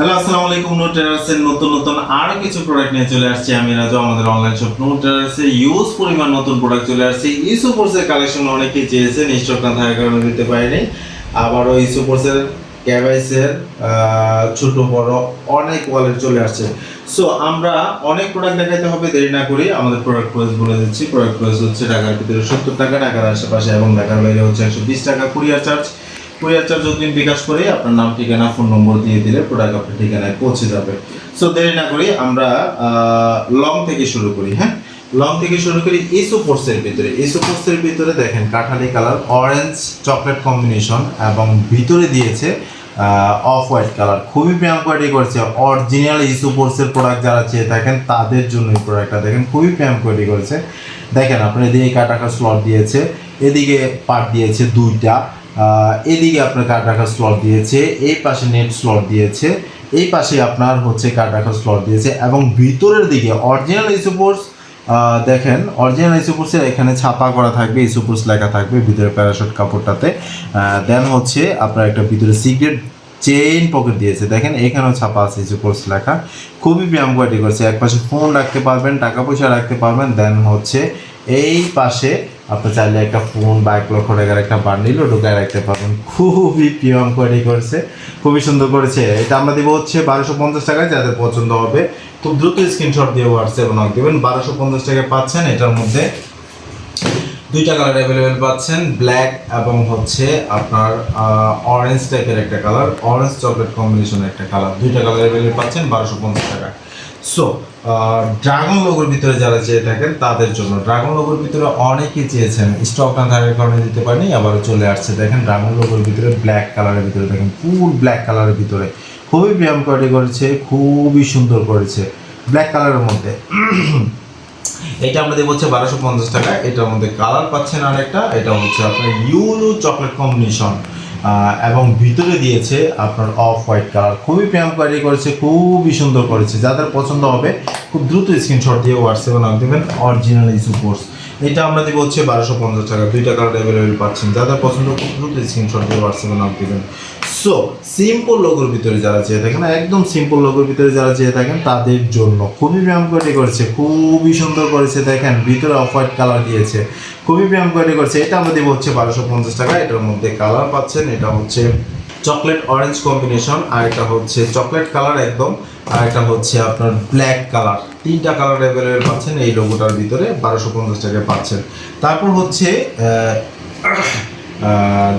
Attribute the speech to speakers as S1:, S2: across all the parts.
S1: Hello, আসসালামু আলাইকুম no ট্রেডার্সের নতুন নতুন আরও কিছু প্রোডাক্ট নিয়ে চলে আসছি। আমি রাজু, আমাদের অনলাইন শপ নো ট্রেডার্সে ইউজ পরিমাণ নতুন প্রোডাক্ট চলে আসছে। ইসু ফোর্সের কালেকশন অনেকেই চেয়েছেন স্টক না থাকার কারণে দিতে পারিনি। আবারও ইসু ফোর্সের ক্যাবাইসের ছোট বড় অনেক ওয়ালেট চলে আসছে। সো আমরা অনেক প্রোডাক্ট দেখাইতে হবে, দেরি না করি আমাদের প্রোডাক্ট প্রাইস বলে দিচ্ছি। প্রোডাক্ট প্রাইস হচ্ছে ঢাকার ভিতরে সত্তর টাকা, ঢাকার আশেপাশে এবং ঢাকার বাইরে হচ্ছে একশো বিশ টাকা। কুরিয়ার চার্জ কুরিয়ার চার্জ অগ্রিম বিকাশ করে আপনার নাম, ঠিকানা, ফোন নম্বর দিয়ে দিলে প্রোডাক্ট আপনার ঠিকানায় পৌঁছে যাবে। সো দেরি না করি আমরা লং থেকে শুরু করি হ্যাঁ? লং থেকে শুরু করি এসো ফোর্সের ভিতরে। এসো ফোর্সের ভিতরে দেখেন কাঠালি কালার অরেঞ্জ চকলেট কম্বিনেশন এবং ভিতরে দিয়েছে অফ হোয়াইট কালার খুবই প্রিয়াম কোয়ালিটি করেছে। অরিজিনাল ইসু ফোর্সের প্রোডাক্ট যারা চেয়ে থাকেন, তাদের জন্য এই প্রোডাক্টটা দেখেন খুবই প্রিয়াম কোয়ালিটি করেছে। দেখেন আপনার এদিকে কাটাকা স্লট দিয়েছে, এদিকে পার্ট দিয়েছে দুইটা। এদিকে আপনার কার্ড রাখার স্লট দিয়েছে, এই পাশে নেট স্লট দিয়েছে, এই পাশে আপনার হচ্ছে কার্ড রাখার স্লট দিয়েছে এবং ভিতরের দিকে অরিজিনাল ইসুপোর্স দেখেন অরিজিনাল ইসুপোর্সের এখানে ছাপা করা থাকবে ইসুপোর্স লেখা থাকবে ভিতরে প্যারাশুট কাপড়টাতে। দেন হচ্ছে আপনার একটা ভিতরে সিক্রেট চেইন পকেট দিয়েছে। দেখেন, এখানেও ছাপা আছে ইসুপোর্স লেখা। খুবই ব্যায়াম কোয়ালিটি করেছে। এক পাশে ফোন রাখতে পারবেন, টাকা পয়সা রাখতে পারবেন দেন হচ্ছে এই পাশে আপনি চাইলে একটা ফোন বা এক লক্ষ টাকার একটা বান্ডিলও ঢুকায় রাখতে পারবেন। খুবই প্রিয়ম কোয়ালিটি করেছে, খুবই সুন্দর করেছে। এটা আমরা দেবো হচ্ছে বারোশো পঞ্চাশ টাকায়, যাদের পছন্দ হবে, খুব দ্রুত স্ক্রিনশট দিয়ে হোয়াটসঅ্যাপ নক দেবেন। বারোশো পঞ্চাশ টাকায় পাচ্ছেন এটার মধ্যে। দুইটা কালার অ্যাভেলেবেল পাচ্ছেন ব্ল্যাক এবং হচ্ছে আপনার অরেঞ্জ টাইপের একটা কালার অরেঞ্জ চকলেট কম্বিনেশনের একটা কালার দুইটা কালার অ্যাভেলেবেল পাচ্ছেন, বারোশো পঞ্চাশ টাকা। সো ড্রাগন লোগোর ভিতরে যারা চেয়ে থাকেন, তাদের জন্য ড্রাগন লোগোর ভিতরে অনেকেই চেয়েছেন স্টক না থাকার কারণে দিতে পারেনি, আবারও চলে আসছে। দেখেন ড্রাগন লোগোর ভিতরে ব্ল্যাক কালারের ভিতরে, দেখেন ফুল ব্ল্যাক কালারের ভিতরে। খুবই ব্যায়াম কোয়ালিটি করেছে, খুবই সুন্দর করেছে ব্ল্যাক কালারের মধ্যে। এটা আমরা হচ্ছে বারোশো পঞ্চাশ টাকা। এটার মধ্যে কালার পাচ্ছেন আরেকটা। এটা হচ্ছে আপনার ইউলো চকলেট কম্বিনেশন। এবং ভিতরে দিয়েছে আপনার অফ হোয়াইট কালার। খুবই প্রিয়াম কোয়ালিটি করেছে, খুবই সুন্দর করেছে। যাদের পছন্দ হবে, খুব দ্রুত স্ক্রিনশট দিয়ে হোয়াটসঅ্যাপে নাম দেবেন অরিজিনাল ইস্যু কোর্স এটা আমরা দেবো হচ্ছে বারোশো পঞ্চাশ টাকা। দুইটা কালার অ্যাভেলেবেল পাচ্ছেন। যাদের পছন্দ, খুব দ্রুত স্ক্রিনশট দিয়ে হোয়াটসঅ্যাপে নাম দেবেন। সো সিম্পল লোগোর ভিতরে যারা চেয়ে থাকেন, একদম সিম্পল লোগোর ভিতরে যারা চেয়ে থাকেন, তাদের জন্য খুবই ব্যায়াম কোয়ালিটি করেছে, খুবই সুন্দর করেছে, দেখেন, ভিতরে অফ হোয়াইট কালার দিয়েছে, খুবই ব্যায়াম কোয়ালিটি করেছে, এটা আমরা দেবো হচ্ছে বারোশো পঞ্চাশ টাকা, এটার মধ্যে কালার পাচ্ছেন, এটা হচ্ছে চকলেট অরেঞ্জ কম্বিনেশন আর এটা হচ্ছে চকলেট কালার একদম, আর এটা হচ্ছে আপনার ব্ল্যাক কালার তিনটা কালার অ্যাভেলেবেল পাচ্ছেন, এই লোগোটার ভিতরে বারোশো পঞ্চাশ টাকায় পাচ্ছেন। তারপর হচ্ছে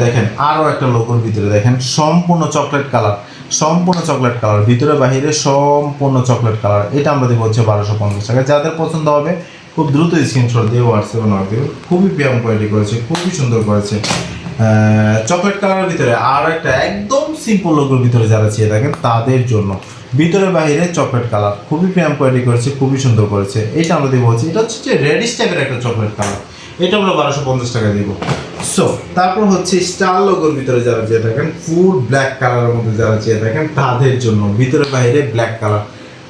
S1: দেখেন আরও একটা লোগোর ভিতরে দেখেন, সম্পূর্ণ চকলেট কালার সম্পূর্ণ চকলেট কালার ভিতরে বাহিরে সম্পূর্ণ চকলেট কালার এটা আমরা দেবো হচ্ছে বারোশো পঞ্চাশ টাকা। যাদের পছন্দ হবে, খুব দ্রুত স্ক্রিনশট দিয়ে হোয়াটসঅ্যাপে নক দেবেন খুবই ব্যায়াম কোয়ালিটি করেছে, খুবই সুন্দর করেছে। চকলেট কালারের ভিতরে আর একটা একদম সিম্পল লোগোর ভিতরে যারা চেয়ে থাকেন, তাদের জন্য। ভিতরে বাহিরে চকলেট কালার খুবই প্রিয়াম কোয়ালিটি করেছে, খুবই সুন্দর করেছে। এটা আমরা দেবো হচ্ছে, এটা হচ্ছে যে রেডিশ টাইপের একটা চকলেট কালার এটা আমরা বারোশো পঞ্চাশ টাকা দিব সো তারপর হচ্ছে স্টার লোগোর ভিতরে যারা চেয়ে থাকেন ফুল ব্ল্যাক কালারের মধ্যে যারা চেয়ে থাকেন, তাদের জন্য ভিতরে বাইরে ব্ল্যাক কালার।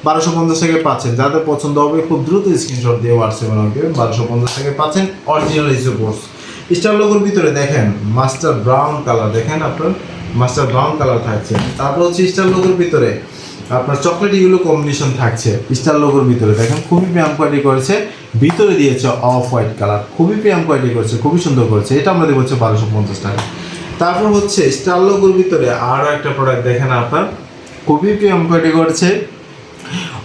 S1: বারোশো পঞ্চাশ টাকায় পাচ্ছেন। যাদের পছন্দ হবে, খুব দ্রুত স্ক্রিনশট দিয়ে হোয়াটসঅ্যাপে নক বারোশো পঞ্চাশ টাকায় পাচ্ছেন অরিজিনাল কোর্স স্টার লোগোর ভিতরে দেখেন, মাস্টার ব্রাউন কালার। দেখেন আপনার, মাস্টার ব্রাউন কালার থাকছে। তারপর হচ্ছে স্টার লোগোর ভিতরে আপনার চকলেট ইগুলো কম্বিনেশন থাকছে স্টার লোগোর ভিতরে। দেখেন, খুবই প্রিয়াম কোয়ালিটি করেছে। ভিতরে দিয়েছে অফ হোয়াইট কালার খুবই প্রিয়াম কোয়ালিটি করেছে, খুবই সুন্দর করেছে। এটা আমরা দেবো হচ্ছে বারোশো পঞ্চাশ টাকা। তারপর হচ্ছে স্টার লোগোর ভিতরে আরও একটা প্রোডাক্ট দেখেন আপনার। খুবই প্রিয়াম কোয়ালিটি করেছে।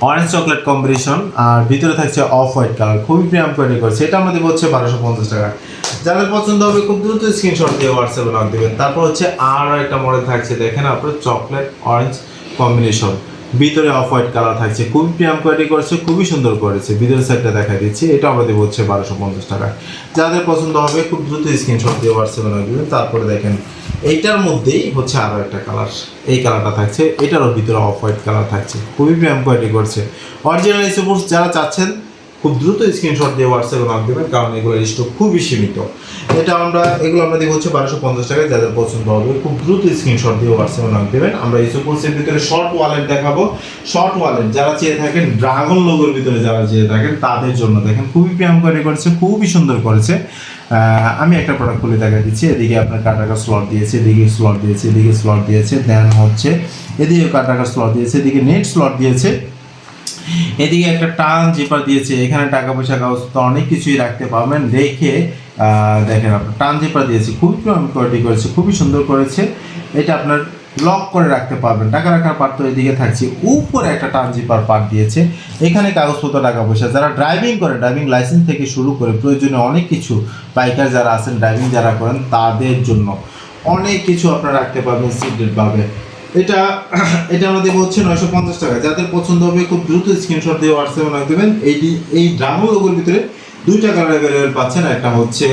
S1: অরেঞ্জ চকলেট কম্বিনেশন আর ভিতরে থাকছে অফ হোয়াইট কালার খুবই প্রিয়াম কোয়ালিটি করেছে। এটা আমাদের হচ্ছে বারোশো পঞ্চাশ টাকা। যাদের পছন্দ হবে খুব দ্রুত স্ক্রিনশট দিয়ে হোয়াটসঅ্যাপে নক দেবেন। তারপর হচ্ছে আরও একটা মডেল থাকছে। দেখেন আপনার চকলেট অরেঞ্জ কম্বিনেশন ভিতরে অফ হোয়াইট কালার থাকছে, খুবই প্রিয়াম কোয়ালিটি করেছে, খুবই সুন্দর করেছে। ভিতরের সাইডটা দেখা দিচ্ছে এটা আমাদের হচ্ছে বারোশো পঞ্চাশ টাকা যাদের পছন্দ হবে, খুব দ্রুত স্ক্রিনশট দিয়ে হোয়াটসঅ্যাপে দেবেন। তারপরে দেখেন, এইটার মধ্যেই হচ্ছে আরও একটা কালার এই কালারটা থাকছে, এটারও ভিতরে অফ হোয়াইট কালার থাকছে, খুবই প্রিয়াম কোয়ালিটি করছে। অরিজিনাল স্পোর্টস যারা চাচ্ছেন খুব দ্রুত স্ক্রিনশট দিয়ে হোয়াটসঅ্যাপে নক দেবেন, কারণ এগুলোর স্টক খুবই সীমিত। এটা আমরা, এগুলো আমরা দিব হচ্ছে বারোশো পঞ্চাশ টাকায়, যাদের পছন্দ হবে, খুব দ্রুত স্ক্রিনশট দিয়ে হোয়াটসঅ্যাপে নক দেবেন। আমরা এই কোর্সের ভিতরে শর্ট ওয়ালেট দেখাবো। শর্ট ওয়ালেট যারা চেয়ে থাকেন ড্রাগন লোগোর ভিতরে যারা চেয়ে থাকেন, তাদের জন্য দেখেন খুবই প্রিয়াম করে করেছে, খুবই সুন্দর করেছে।
S2: আমি একটা প্রোডাক্ট খুলে দেখা দিচ্ছি, এদিকে আপনার কাট রাখার স্লট দিয়েছে, এদিকে স্লট দিয়েছে, এদিকে স্লট দিয়েছে দেন হচ্ছে, এদিকে কাট রাখার স্লট দিয়েছে, এদিকে নেট স্লট দিয়েছে। এদিকে একটা টান জিপার দিয়েছে, এখানে টাকা পয়সা কাগজ তো অনেক কিছুই রাখতে পারবেন। রেখে দেখেন আপনার টান জিপার দিয়েছে, খুবই কোয়ালিটি করেছে, খুবই সুন্দর করেছে। এটা আপনার লক করে রাখতে পারবেন, টাকা রাখার পার্ট তো এদিকে থাকছে। উপরে একটা টান জিপার পার্ট দিয়েছে, এখানে কাগজপত্র, টাকা পয়সা। যারা ড্রাইভিং করে ড্রাইভিং লাইসেন্স থেকে শুরু করে প্রয়োজনে অনেক কিছু বাইকার যারা আছেন ড্রাইভিং যারা করেন, তাদের জন্য অনেক কিছু আপনারা রাখতে পারবেন সিক্রেট ভাবে। এটা এটা আমরা দেবো হচ্ছে নয়শো পঞ্চাশ টাকা। যাদের পছন্দ হবে খুব দ্রুত স্ক্রিনশট দিয়ে হোয়াটসঅ্যাপে নয় দেবেন। এইটি এই ড্রামো লোগোর ভিতরে দুইটা কালার অ্যাভেলেবেল পাচ্ছেন। একটা হচ্ছে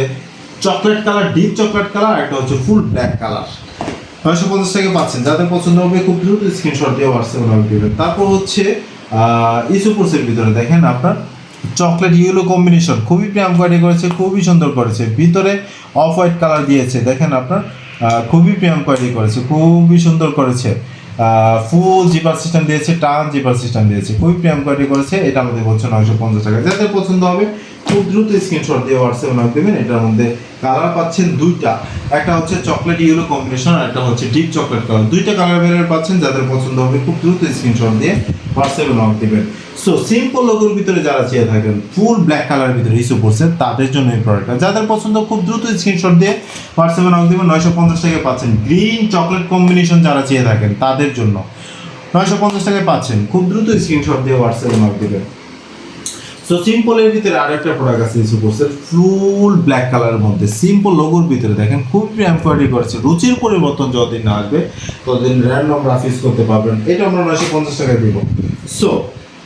S2: chocolate colour deep chocolate colour একটা হচ্ছে ফুল ব্ল্যাক কালার নয়শো পঞ্চাশ টাকা পাচ্ছেন। যাদের পছন্দ হবে খুব দ্রুত স্ক্রিনশট দিয়ে হোয়াটসঅ্যাপে নয় দেবেন। তারপর হচ্ছে ইসুপুরসের ভিতরে দেখেন আপনার চকলেট ইয়েলো কম্বিনেশন খুবই প্রিয়াম করেছে, খুবই সুন্দর করেছে। ভিতরে অফ হোয়াইট কালার দিয়েছে। দেখেন আপনার খুবই প্রিয়াম কোয়ালিটি করেছে, খুবই সুন্দর করেছে। ফুল জিপার সিস্টেম দিয়েছে, টান জিপার সিস্টেম দিয়েছে, খুবই প্রিয়াম কোয়ালিটি করেছে, এটা আমাদের বলছে নয়শো পঞ্চাশ টাকা। যাদের পছন্দ হবে, খুব দ্রুত স্ক্রিনশট দিয়ে হোয়াটসঅ্যাপে নক দেবেন, এটার মধ্যে কালার পাচ্ছেন দুইটা। একটা হচ্ছে চকলেট ইয়েলো কম্বিনেশন আর একটা হচ্ছে ডিপ চকলেট কালার দুইটা কালার বেরোয় পাচ্ছেন, যাদের পছন্দ হবে, খুব দ্রুত স্ক্রিনশট দিয়ে হোয়াটসঅ্যাপে নক দেবেন। সো সিম্পল লোকের ভিতরে যারা চেয়ে থাকেন ফুল ব্ল্যাক কালারের ভিতরে ইস্যু করছে তাদের জন্য এই প্রোডাক্টটা যাদের পছন্দ, খুব দ্রুত স্ক্রিনশট দিয়ে হোয়াটসঅ্যাপে নক দেবেন, নয়শো পঞ্চাশ টাকায় পাচ্ছেন। গ্রিন চকলেট কম্বিনেশন যারা চেয়ে থাকেন, তাদের জন্য নয়শো পঞ্চাশ টাকায় পাচ্ছেন। খুব দ্রুত স্ক্রিনশট দিয়ে হোয়াটসঅ্যাপে নক দিবেন। সো সিম্পলের ভিতরে আরেকটা প্রোডাক্ট আছে ইস্যু করছে ফুল ব্ল্যাক কালারের মধ্যে সিম্পল লোগোর ভিতরে দেখেন খুব কোয়ালিটি করেছে, রুচির পরিবর্তন যতদিন না আসবে, ততদিন র্যান্ডম রাফিস করতে পারবেন। এটা আমরা নয়শো পঞ্চাশ টাকায় দিব। সো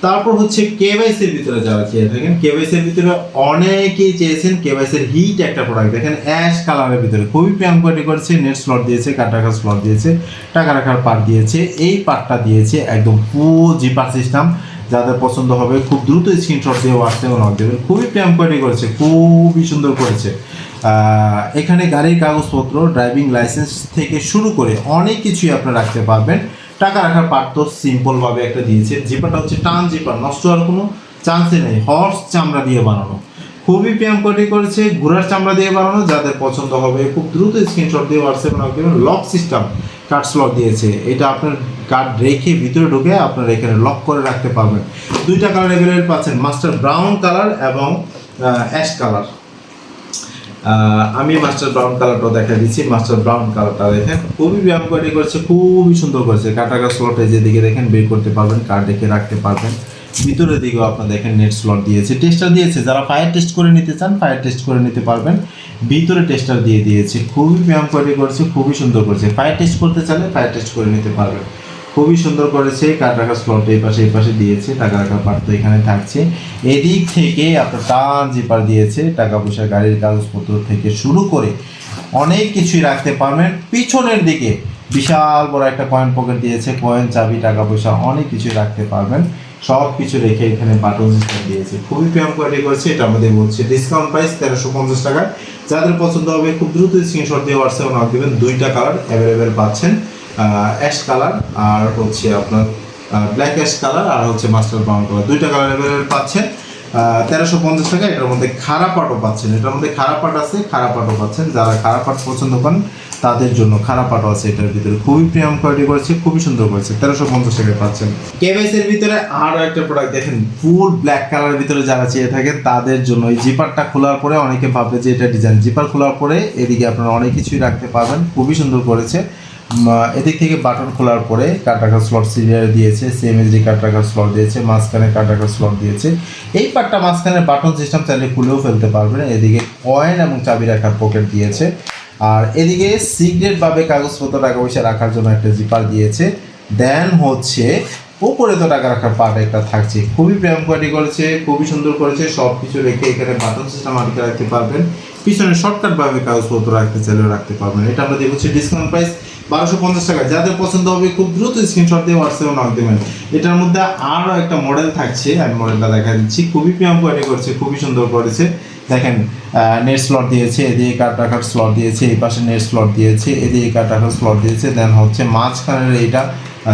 S2: তারপর হচ্ছে কেওয়াইসির ভিতরে যারা চেয়ে থাকেন কেওয়াইসির ভিতরে অনেকেই চেয়েছেন কেওয়াইসির হিট একটা প্রোডাক্ট দেখেন অ্যাশ কালারের ভিতরে খুবই প্রিয়াম কোয়ালিটি করেছে নেট স্লট দিয়েছে কাট রাখার স্লট দিয়েছে, টাকা রাখার পার দিয়েছে, এই পার্টটা দিয়েছে একদম ফুল জিপার সিস্টেম যাদের পছন্দ হবে, খুব দ্রুত স্ক্রিনশট দিয়ে হোয়াটসঅ্যাপে নক দেবেন খুবই প্রেম কোয়ালিটি করেছে, খুবই সুন্দর করেছে। এখানে গাড়ির কাগজপত্র ড্রাইভিং লাইসেন্স থেকে শুরু করে অনেক কিছুই আপনারা রাখতে পারবেন। টাকা রাখার পার্ট তো সিম্পলভাবে একটা দিয়েছে। জিপারটা হচ্ছে টান জিপার নষ্ট হওয়ার কোনো চান্সই নেই। হর্স চামড়া দিয়ে বানানো। খুবই প্রিয়াম কোয়ালিটি করেছে, ঘোড়ার চামড়া দিয়ে বানানো। যাদের পছন্দ হবে, খুব দ্রুত স্ক্রিনশট দিয়ে হোয়াটসঅ্যাপে নক দেবেন। লক সিস্টেম কার্ড স্লট দিয়েছে। এটা আপনার কার্ড রেখে ভিতরে ঢুকে আপনারা এখানে লক করে রাখতে পারবেন। দুইটা কালার অ্যাভেলেবেল পাচ্ছেন মাস্টার ব্রাউন কালার এবং অ্যাশ কালার আমি মাস্টার ব্রাউন কালারটা দেখা দিচ্ছি। মাস্টার ব্রাউন কালারটা দেখেন, খুবই ব্যায়াম কোয়ালিটি করেছে, খুবই সুন্দর করেছে। কাটাকা স্লটে যেদিকে দেখেন, বের করতে পারবেন কার্ড রেখে রাখতে পারবেন। ভিতরের দিকেও আপনার দেখেন নেট স্লট দিয়েছে। টেস্টার দিয়েছে, যারা ফায়ার টেস্ট করে নিতে চান ফায়ার টেস্ট করে নিতে পারবেন। ভিতরে টেস্টার দিয়ে দিয়েছে, খুবই ব্যায়াম কোয়ালিটি করেছে, খুবই সুন্দর করেছে। ফায়ার টেস্ট করতে চাইলে ফায়ার টেস্ট করে নিতে পারবেন। খুবই সুন্দর করেছে কার্ড রাখার স্লট এই পাশে এই পাশে দিয়েছে, টাকা রাখার পার্ট তো এখানে থাকছে। এদিক থেকে আপনার টান জিপার দিয়েছে, টাকা পয়সা, গাড়ির কাগজপত্র থেকে শুরু করে অনেক কিছুই রাখতে পারবেন। পিছনের দিকে বিশাল বড় একটা কয়েন পকেট দিয়েছে কয়েন চাবি, টাকা পয়সা, অনেক কিছুই রাখতে পারবেন। সব কিছু রেখে এখানে বাটন সিস্টেম দিয়েছে। খুবই প্রিয়াম কোয়ালিটি করেছে, এটা আমাদের বলছে ডিসকাউন্ট প্রাইস তেরোশো পঞ্চাশ টাকা যাদের পছন্দ হবে, খুব দ্রুত স্ক্রিনশট দিয়ে হোয়াটসঅ্যাপে নক দেবেন। দুইটা কালার অ্যাভেলেবেল পাচ্ছেন। অ্যাশ কালার আর হচ্ছে আপনার ব্ল্যাক অ্যাশ কালার আর হচ্ছে মাস্টার ব্রাউন কালার দুইটা কালার অ্যাভেলেবেল পাচ্ছেন। তেরোশো পঞ্চাশ টাকা, এটার মধ্যে খারাপ পাটও পাচ্ছেন। এটার মধ্যে খারাপ পাট আছে খারাপ পাটও পাচ্ছেন। যারা খারাপ পাট পছন্দ করেন, তাদের জন্য খারাপ পাটও আছে এটার ভিতরে। খুবই প্রিয়াম কোয়ালিটি করেছে, খুবই সুন্দর করেছে। তেরোশো পঞ্চাশ টাকায় পাচ্ছেন। কেভাইসের ভিতরে আরও একটা প্রোডাক্ট দেখেন ফুল ব্ল্যাক কালারের ভিতরে যারা চেয়ে থাকেন, তাদের জন্য এই জিপারটা খোলার পরে অনেকে ভাববে যে এটা ডিজাইন জিপার খোলার পরে এদিকে আপনারা অনেক কিছুই রাখতে পারবেন। খুবই সুন্দর করেছে। এদিক থেকে বাটন খোলার পরে কাট রাখার স্লট সিরিয়াল দিয়েছে সেম এসডি কাট রাখার স্লট দিয়েছে, মাঝখানে কাট রাখার স্লট দিয়েছে। এই পার্টটা মাঝখানে বাটন সিস্টেম চাইলে খুলেও ফেলতে পারবেন। এদিকে কয়েন এবং চাবি রাখার পকেট দিয়েছে। আর এদিকে সিগারেটভাবে কাগজপত্র টাকা পয়সা রাখার জন্য একটা জিপার দিয়েছে। দেন হচ্ছে উপরে তো টাকা রাখার পার্ট একটা থাকছে। খুবই প্রেম কোয়ালিটি করেছে, খুবই সুন্দর করেছে। সব কিছু রেখে এখানে বাটন সিস্টেম আটকে রাখতে পারবেন। পিছনে শর্টকাটভাবে কাগজপত্র রাখতে চাইলেও রাখতে পারবেন। এটা আমরা দেখছি ডিসকাউন্ট প্রাইস বারোশো পঞ্চাশ টাকা। যাদের পছন্দ হবে, খুব দ্রুত স্ক্রিনশট দিয়ে হোয়াটসঅ্যাপে নক দেবেন এটার মধ্যে আরও একটা মডেল থাকছে, আমি মডেলটা দেখা দিচ্ছি। খুবই প্রিয়াম কোয়ালিটি করেছে, খুবই সুন্দর করেছে। দেখেন নেট স্লট দিয়েছে, এদিকে কার্ড রাখার স্লট দিয়েছে, এই পাশে নেট স্লট দিয়েছে, এদিকে কার্ড রাখার স্লট দিয়েছে দেন হচ্ছে মাঝখানের এইটা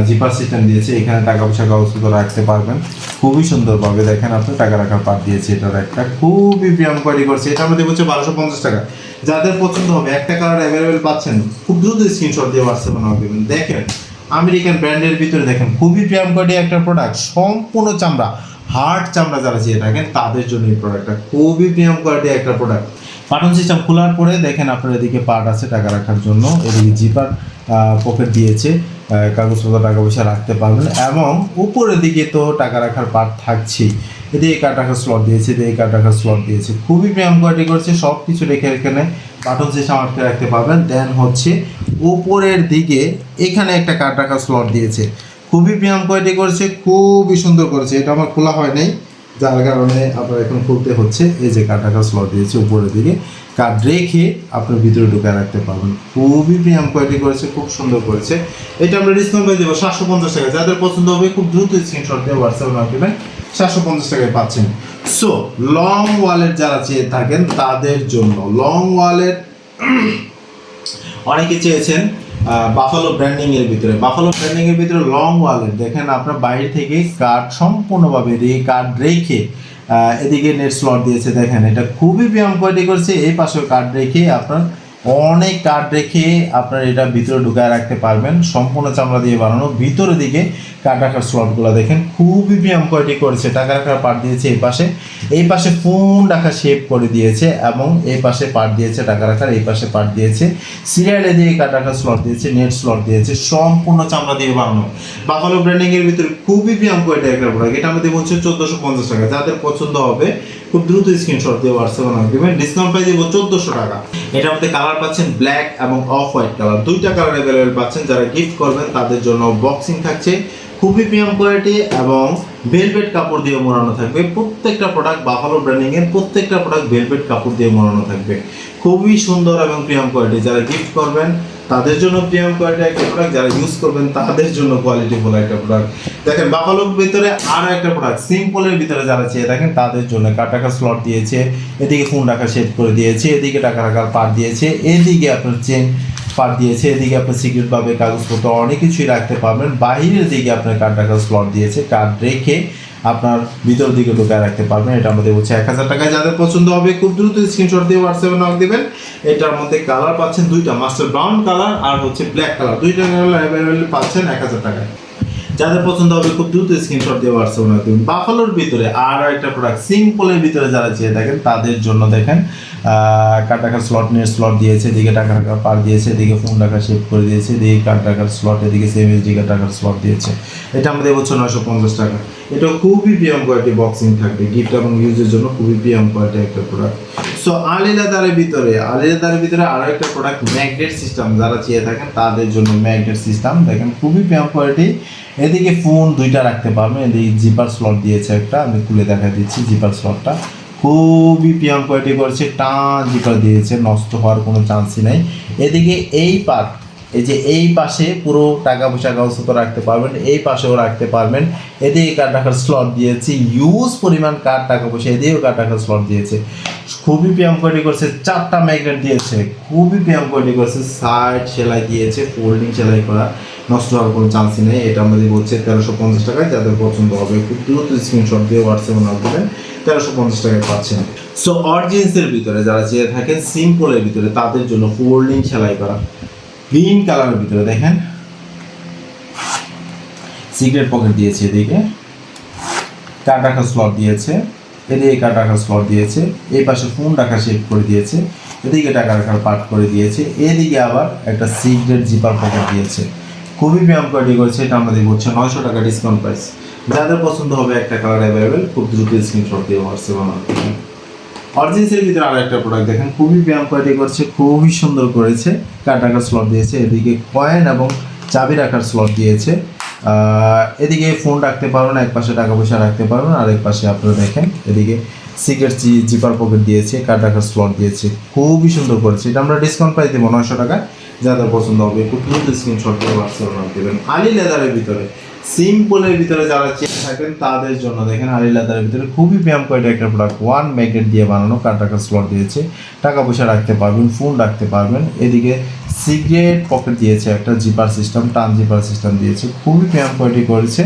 S2: জিপার সিস্টেম দিয়েছে, এখানে টাকা পয়সা কাগজপত্র রাখতে পারবেন। খুবই সুন্দরভাবে দেখেন আপনি টাকা রাখার পার দিয়েছে এটার একটা, খুবই প্রিয়াম কোয়ালিটি করছে, এটা আমাদের হচ্ছে বারোশো পঞ্চাশ টাকা। যাদের পছন্দ হবে, একটা কালার অ্যাভেলেবেল পাচ্ছেন, খুব দ্রুত স্ক্রিনশট দিয়ে হোয়াটসঅ্যাপে নক দেবেন। দেখেন আমেরিকান ব্র্যান্ডের ভিতরে দেখেন, খুবই প্রিয়াম কোয়ালিটি একটা প্রোডাক্ট সম্পূর্ণ চামড়া। হার্ড চামড়া যারা চেয়ে থাকেন, তাদের জন্য এই প্রোডাক্টটা খুবই প্রিয়াম কোয়ালিটি একটা প্রোডাক্ট বাটন সিস্টেম খোলার পরে দেখেন আপনার এদিকে পার্ট আছে টাকা রাখার জন্য, এদিকে জিপার পকেট দিয়েছে কাগজপত্র, টাকা পয়সা রাখতে পারবেন এবং উপরের দিকে তো টাকা রাখার পার্ট থাকছেই। এদিকে কার্ড রাখার স্লট দিয়েছে, এদিকে কার্ড রাখার স্লট দিয়েছে। খুবই প্রিয়াম কোয়ালিটি করছে সব কিছু রেখে এখানে বাটন সিস্টেম আটকে রাখতে পারবেন। দেন হচ্ছে উপরের দিকে এখানে একটা কার্ড রাখার স্লট দিয়েছে। খুবই প্রিয়াম কোয়ালিটি করেছে, খুবই সুন্দর করেছে। এটা আমার খোলা হয় নাই, যার কারণে আপনার এখন খুলতে হচ্ছে। এই যে রাখার স্লট দিয়েছে উপরের দিকে। কার্ড রেখে আপনার ভিতরে ঢুকে রাখতে পারবেন। খুবই প্রিয়াম কোয়ালিটি করেছে, খুব সুন্দর করেছে। এটা আমরা ডিসকাউন্ট পেয়ে দেবো সাতশো পঞ্চাশ টাকা যাদের পছন্দ হবে, খুব দ্রুত স্ক্রিনশট দিয়ে হোয়াটসঅ্যাপ মার্কেটে সাতশো পঞ্চাশ টাকায় পাচ্ছেন। সো লং ওয়ালেট যারা চেয়ে থাকেন, তাদের জন্য লং ওয়ালেট অনেকে চেয়েছেন বাফালো ব্র্যান্ডিং এর ভিতরে। বাফালো ব্র্যান্ডিং এর ভিতরে লং ওয়ালেট দেখেন আপনার বাইরে থেকে কার্ড সম্পূর্ণভাবে এদিকে কার্ড রেখে এদিকে নেট স্লট দিয়েছে। দেখেন, এটা খুবই ব্যায়াম কোয়ালিটি করছে এই পাশে কার্ড রেখে আপনার অনেক কাঠ রেখে আপনার এটা ভিতরে ঢুকায় রাখতে পারবেন। সম্পূর্ণ চামড়া দিয়ে বানানো। ভিতরের দিকে কাঠ রাখার স্লটগুলো দেখেন। খুবই ব্যায়াম কোয়ালিটি করেছে। টাকা রাখার পার্ট দিয়েছে এই পাশে। এই পাশে ফোন রাখা শেপ করে দিয়েছে এবং এই পাশে পার্ট দিয়েছে টাকা রাখার, এই পাশে পার্ট দিয়েছে। সিরিয়ালে দিয়ে কার্ড রাখার স্লট দিয়েছে, নেট স্লট দিয়েছে, সম্পূর্ণ চামড়া দিয়ে বানানো। বাফালো ব্র্যান্ডিং এর ভিতরে খুবই ব্যায়াম কোয়ালিটি একটা প্রোডাক্ট এটা আমাদের বলছে চোদ্দোশো পঞ্চাশ টাকা। যাদের পছন্দ হবে খুব দ্রুত স্ক্রিনশট দিয়ে হোয়াটসঅ্যাপে দেবেন। ডিসকাউন্ট প্রাইস দেবো চোদ্দোশো টাকা। এটার মধ্যে কালার পাচ্ছেন ব্ল্যাক এবং অফ হোয়াইট কালার দুইটা কালার অ্যাভেলেবেল পাচ্ছেন যারা গিফট করবেন, তাদের জন্য বক্সিং থাকছে, খুবই প্রিমিয়াম কোয়ালিটি এবং ভেলভেট কাপড় দিয়ে মোড়ানো থাকবে। প্রত্যেকটা প্রোডাক্ট বাফালো ব্র্যান্ডিং এর প্রত্যেকটা প্রোডাক্ট ভেলভেট কাপড় দিয়ে মোড়ানো থাকবে। খুবই সুন্দর এবং প্রিমিয়াম কোয়ালিটি যারা গিফট করবেন তাদের জন্য প্রিমিয়াম কোয়ালিটি একটা প্রোডাক্ট যারা ইউজ করবেন, তাদের জন্য কোয়ালিটি ফুল একটা প্রোডাক্ট দেখেন, বাফালোর ভিতরে আরও একটা প্রোডাক্ট সিম্পলের ভিতরে যারা চেয়ে থাকেন, তাদের জন্য কার টাকা স্লট দিয়েছে, এদিকে ফোন রাখা সেট করে দিয়েছে, এদিকে টাকা রাখার পার দিয়েছে, এদিকে আপনার চেন পার দিয়েছে, এদিকে আপনার সিক্রেট পাবে কাগজপত্র, অনেক কিছুই রাখতে পারবেন। বাইরের দিকে আপনার কার্ড রাখার স্লট দিয়েছে কার্ড রেখে আপনার ভিতর দিকে ঢুকায় রাখতে পারবেন। এটা আমাদের হচ্ছে এক হাজার টাকায়। যাদের পছন্দ হবে, খুব দ্রুত স্ক্রিনশট দিয়ে হোয়াটসঅ্যাপে নক দেবেন। এটার মধ্যে কালার পাচ্ছেন দুইটা মাস্টার ব্রাউন কালার আর হচ্ছে ব্ল্যাক কালার দুইটা কালার পাচ্ছেন এক হাজার টাকায়। যাদের পছন্দ হবে, খুব দ্রুত স্ক্রিনশট দিয়ে হোয়াটসঅ্যাপ নক দেবেন। বাফালোর ভিতরে আর একটা প্রোডাক্ট সিম্পলের ভিতরে যারা চেয়ে থাকেন, তাদের জন্য দেখেন কার্ড রাখার স্লট নিয়ে স্লট দিয়েছে, এদিকে টাকা রাখার পার দিয়েছে, এদিকে ফোন রাখার শেপ করে দিয়েছে, এদিকে কার্ড রাখার স্লট এদিকে সেম কার্ড রাখার স্লট দিয়েছে। এটা আমাদের হচ্ছে নয়শো পঞ্চাশ টাকা। এটা খুবই প্রিয়াম কোয়ালিটি বক্সিং থাকবে গিফট এবং ইউজের জন্য খুবই প্রিয়াম কোয়ালিটি একটা প্রোডাক্ট সো আলিলাদারের ভিতরে আলিলাদারের ভিতরে আরও একটা প্রোডাক্ট ম্যাগনেট সিস্টেম যারা চেয়ে থাকেন, তাদের জন্য ম্যাগনেট সিস্টেম দেখেন, খুবই প্রিয়াম কোয়ালিটি এদিকে ফোন দুইটা রাখতে পারবেন, এদিকে জিপার স্লট দিয়েছে একটা, আমি খুলে দেখা দিচ্ছি জিপার স্লটটা খুবই প্রিয়াম কোয়ালিটি করছে টান জিপার দিয়েছে, নষ্ট হওয়ার কোনো চান্সই নাই। এদিকে এই পার্ট এই যে এই পাশে পুরো টাকা পয়সা কাগজপত্র রাখতে পারবেন, এই পাশেও রাখতে পারবেন। এদিকে কার্ড রাখার স্লট দিয়েছে ইউজ পরিমাণ কার্ড টাকা পয়সা এদিকেও কার্ড রাখার স্লট দিয়েছে। খুবই প্রিয়াম কোয়ালিটি করছে, চারটা ম্যাগনেট দিয়েছে, খুবই প্রিয়াম কোয়ালিটি করছে সাইড সেলাই দিয়েছে ফোল্ডিং সেলাই করা, নষ্ট হওয়ার কোনো চান্সই নেই, এটা আমাদের বলছে তেরোশো পঞ্চাশ টাকায়, যাদের পছন্দ হবে খুব দ্রুত স্ক্রিনশট দিয়ে হোয়াটসঅ্যাপে নক দেবেন, তেরোশো পঞ্চাশ টাকায় পাচ্ছেন। সো অরিজিন্সের ভিতরে যারা চেয়ে থাকেন সিম্পলের ভিতরে তাদের জন্য ফোল্ডিং সেলাই করা। গ্রিন কালারের ভিতরে দেখেন। সিক্রেট পকেট দিয়েছে এদিকে। কার্ড রাখার স্লট দিয়েছে। এদিকে কার্ড রাখার স্লট দিয়েছে। এই পাশে ফোন রাখা শেপ করে দিয়েছে। এদিকে টাকা রাখার পার্ট করে দিয়েছে। এদিকে আবার একটা সিক্রেট জিপার পকেট দিয়েছে। খুবই ব্যায়াম কোয়ালিটি করেছে। এটা আমাদের হচ্ছে নয়শো টাকা ডিসকাউন্ট প্রাইস যাদের পছন্দ হবে একটা কালার অ্যাভেলেবেল খুব দ্রুত স্ক্রিনশট দিয়ে হোয়াটসঅ্যাপ আমার অরিজিন্সের ভিতরে আরও একটা প্রোডাক্ট দেখেন, খুবই ব্যায়াম কোয়ালিটি করছে, খুবই সুন্দর করেছে কাটাকার স্লট দিয়েছে, এদিকে কয়েন এবং চাবি রাখার স্লট দিয়েছে। এদিকে ফোন রাখতে পারবেন এক পাশে টাকা পয়সা রাখতে পারবেন আর এক পাশে আপনারা দেখেন, এদিকে সিক্রেট জিপার পকেট দিয়েছে কার্ড রাখার স্লট দিয়েছে, খুবই সুন্দর করেছে। এটা আমরা ডিসকাউন্ট প্রাইস দেবো নয়শো টাকা যাদের পছন্দ হবে খুব দ্রুত স্ক্রিনশট দিয়ে হোয়াটসঅ্যাপে দেবেন। আলি লেদারের ভিতরে সিম্পলের ভিতরে যারা চেয়ে থাকেন, তাদের জন্য দেখেন আলি লেদারের ভিতরে খুবই ব্যায়াম করে একটা প্রোডাক্ট ওয়ান ম্যাগনেট দিয়ে বানানো কার্ড রাখার স্লট দিয়েছে। টাকা পয়সা রাখতে পারবেন ফোন রাখতে পারবেন। এদিকে সিগারেট পকেট দিয়েছে একটা জিপার সিস্টেম টান জিপার সিস্টেম দিয়েছে, খুবই ব্যায়াম কোয়ালিটি করেছে।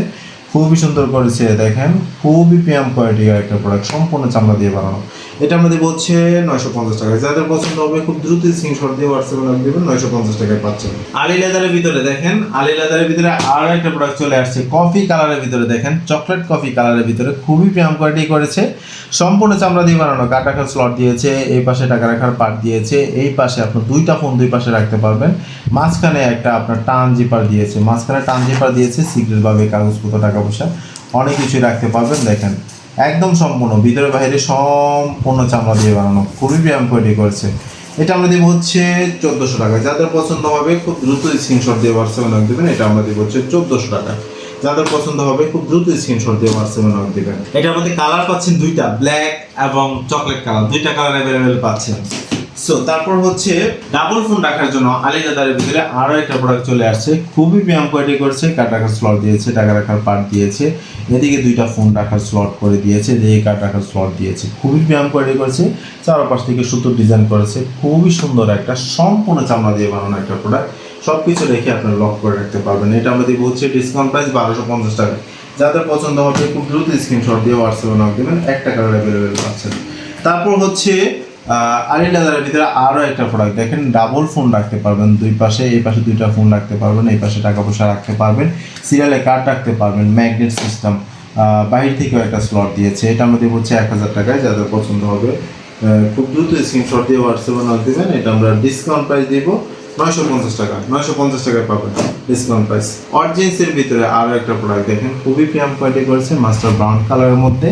S2: খুবই সুন্দর করেছে দেখেন খুবই প্রিয়াম কোয়ালিটি একটা প্রোডাক্ট সম্পূর্ণ চামড়া দিয়ে বানানো। এটা আমাদের বলছে নয়শো পঞ্চাশ টাকা। যাদের পছন্দ হবে, খুব দ্রুত স্ক্রিনশট দিয়ে হোয়াটসঅ্যাপে লাগ দেবেন, নয়শো পঞ্চাশ টাকায় পাচ্ছেন। আলি লেদারের ভিতরে দেখেন, আলি লেদারের ভিতরে আরও একটা প্রোডাক্ট চলে আসছে কফি কালারের ভিতরে দেখেন চকলেট কফি কালারের ভিতরে খুবই প্রিয়াম কোয়ালিটি করেছে। সম্পূর্ণ চামড়া দিয়ে বানানো কাটা রাখার স্লট দিয়েছে, এই পাশে টাকা রাখার পার্ট দিয়েছে, এই পাশে আপনার দুইটা ফোন দুই পাশে রাখতে পারবেন। মাঝখানে একটা আপনার টান জিপার দিয়েছে, মাঝখানে টান জিপার দিয়েছে সিক্রেটভাবে কাগজপত্র টাকা পয়সা, অনেক কিছুই রাখতে পারবেন, দেখেন। একদম সম্পূর্ণ। ভিতরে বাইরে সম্পূর্ণ চামড়া দিয়ে বানানো। খুবই ব্যায়াম তৈরি করেছে এটা আমরা দেবো হচ্ছে চোদ্দোশো টাকা। যাদের পছন্দ হবে খুব দ্রুত স্ক্রিনশট দিয়ে হোয়াটসঅ্যাপে নক দেবেন। এটা আমরা দেবো হচ্ছে চোদ্দোশো টাকা। যাদের পছন্দ হবে খুব দ্রুত স্ক্রিনশট দিয়ে হোয়াটসঅ্যাপে নক দেবেন। এটার মধ্যে কালার পাচ্ছেন দুইটা। ব্ল্যাক এবং চকলেট কালার দুইটা কালার অ্যাভেলেবেল পাচ্ছেন। সো তারপর হচ্ছে ডাবল ফোন রাখার জন্য আলি দাদারের ভিতরে আরও একটা প্রোডাক্ট চলে আসছে। খুবই ব্যায়াম কোয়ালিটি করেছে? কাট রাখার স্লট দিয়েছে, টাকা রাখার পার্ট দিয়েছে। এদিকে দুইটা ফোন রাখার স্লট করে দিয়েছে, এদিকে কাট রাখার স্লট দিয়েছে। খুবই ব্যায়াম কোয়ালিটি করেছে? চারপাশ থেকে সুতোর ডিজাইন করেছে। খুবই সুন্দর একটা, সম্পূর্ণ চামড়া দিয়ে বানানো একটা প্রোডাক্ট সব কিছু রেখে আপনারা লক করে রাখতে পারবেন। এটা আমাদের হচ্ছে ডিসকাউন্ট প্রাইস বারোশো পঞ্চাশ টাকা। যাদের পছন্দ হবে, খুব দ্রুত স্ক্রিনশট দিয়ে হোয়াটসঅ্যাপে নক দেবেন। একটা কালার অ্যাভেলেবেল পাচ্ছেন তারপর হচ্ছে আলি লেদারের ভিতরে আরও একটা প্রোডাক্ট দেখেন ডাবল ফোন রাখতে পারবেন, দুই পাশে, এই পাশে দুইটা ফোন রাখতে পারবেন, এই পাশে টাকা পয়সা রাখতে পারবেন সিরিয়ালে কার্ড রাখতে পারবেন ম্যাগনেট সিস্টেম বাইরে থেকেও একটা স্লট দিয়েছে, এটা আমাদের হচ্ছে এক হাজার টাকায়, যাদের পছন্দ হবে। খুব দ্রুত স্ক্রিনশট দিয়ে হোয়াটসঅ্যাপে নক দেবেন, এটা আমরা ডিসকাউন্ট প্রাইস দিব, নয়শো পঞ্চাশ টাকা, নয়শো পঞ্চাশ টাকায় পাবেন ডিসকাউন্ট প্রাইস অরিজিন্সের ভিতরে আরও একটা প্রোডাক্ট দেখেন, খুবই প্রিয়াম কোয়ালিটি করেছে মাস্টার ব্রাউন কালারের মধ্যে